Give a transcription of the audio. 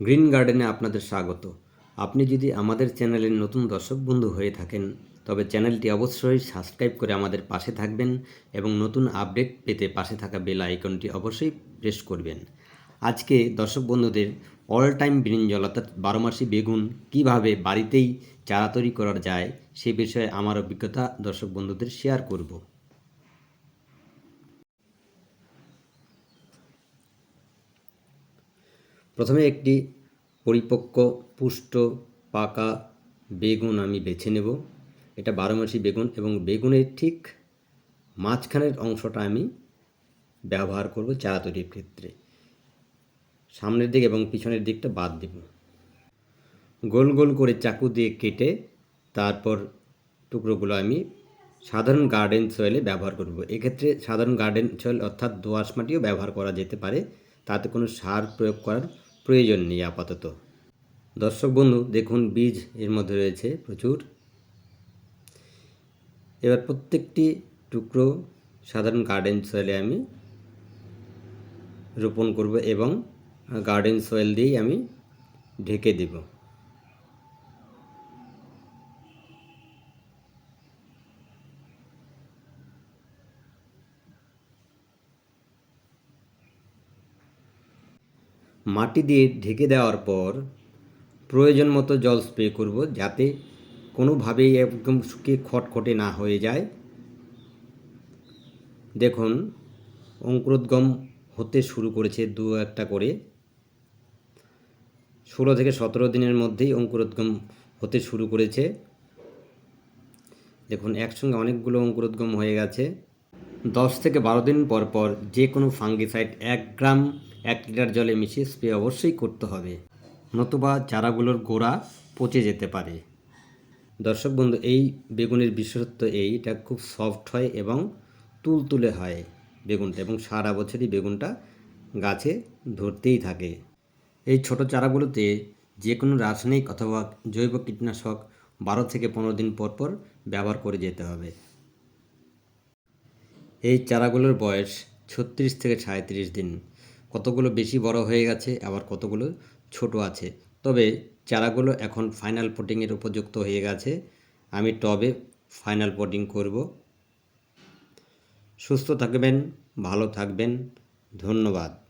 Green গার্ডেনে আপনাদের স্বাগত। আপনি যদি আমাদের চ্যানেলের নতুন দর্শক বন্ধু হয়ে থাকেন, তবে চ্যানেলটি অবশ্যই সাবস্ক্রাইব করে আমাদের পাশে থাকবেন এবং নতুন আপডেট পেতে পাশে থাকা বেল আইকনটি অবশ্যই প্রেস করবেন। আজকে দর্শক বন্ধুদের অল টাইম ব্রিঞ্জল অর্থাৎ বারোমাসি বেগুন কীভাবে বাড়িতেই চারা তৈরি করা যায় সে বিষয়ে আমার অভিজ্ঞতা দর্শক বন্ধুদের শেয়ার করব। প্রথমে একটি পরিপক্ক, পুষ্ট, পাকা বেগুন আমি বেছে নেব। এটা বারোমাসি বেগুন এবং বেগুনের ঠিক মাঝখানের অংশটা আমি ব্যবহার করব চারা তৈরির ক্ষেত্রে। সামনের দিক এবং পিছনের দিকটা বাদ দেব। গোল গোল করে চাকু দিয়ে কেটে তারপর টুকরোগুলো আমি সাধারণ গার্ডেন সয়েলে ব্যবহার করব। এক্ষেত্রে সাধারণ গার্ডেন সয়েল অর্থাৎ দোআঁশ মাটিও ব্যবহার করা যেতে পারে। তাতে কোনো সার প্রয়োগ করার প্রয়োজন নেই আপাতত। দর্শক বন্ধু, দেখুন বীজ এর মধ্যে রয়েছে প্রচুর। এবার প্রত্যেকটি টুকরো সাধারণ গার্ডেন সয়েলে আমি রোপণ করব এবং গার্ডেন সয়েল দিয়েই আমি ঢেকে দেব। মাটি দিয়ে ঢেকে দেওয়ার পর প্রয়োজন মতো জল স্প্রে করব যাতে কোনোভাবেই একদম শুকিয়ে খটখটে না হয়ে যায়। দেখুন, অঙ্কুরোদ্গম হতে শুরু করেছে দু একটা করে। ষোলো থেকে সতেরো দিনের মধ্যেই অঙ্কুরোদ্গম হতে শুরু করেছে। দেখুন, একসঙ্গে অনেকগুলো অঙ্কুরোদ্গম হয়ে গেছে। দশ থেকে বারো দিন পর পর যে কোনো ফাঙ্গিসাইড এক গ্রাম, এক লিটার জলে মিশিয়ে স্প্রে অবশ্যই করতে হবে। নতুবা চারাগুলোর গোড়া পচে যেতে পারে। দর্শক বন্ধু, এই বেগুনের বিশেষত্ব এই, এটা খুব সফট হয় এবং তুলতুলে হয় বেগুনটা এবং সারা বছরই বেগুনটা গাছে ধরতেই থাকে। এই ছোট চারাগুলোতে যে কোনো রাসায়নিক অথবা জৈব কীটনাশক বারো থেকে পনেরো দিন পর পর ব্যবহার করে যেতে হবে। এই চারাগুলোর বয়স ছত্রিশ থেকে সাঁত্রিশ দিন। কতগুলো বেশি বড় হয়ে গেছে, আবার কতগুলো ছোট আছে? তবে চারাগুলো এখন ফাইনাল পটিংয়ের উপযুক্ত হয়ে গেছে। আমি টবে ফাইনাল পটিং করব। সুস্থ থাকবেন, ভালো থাকবেন। ধন্যবাদ।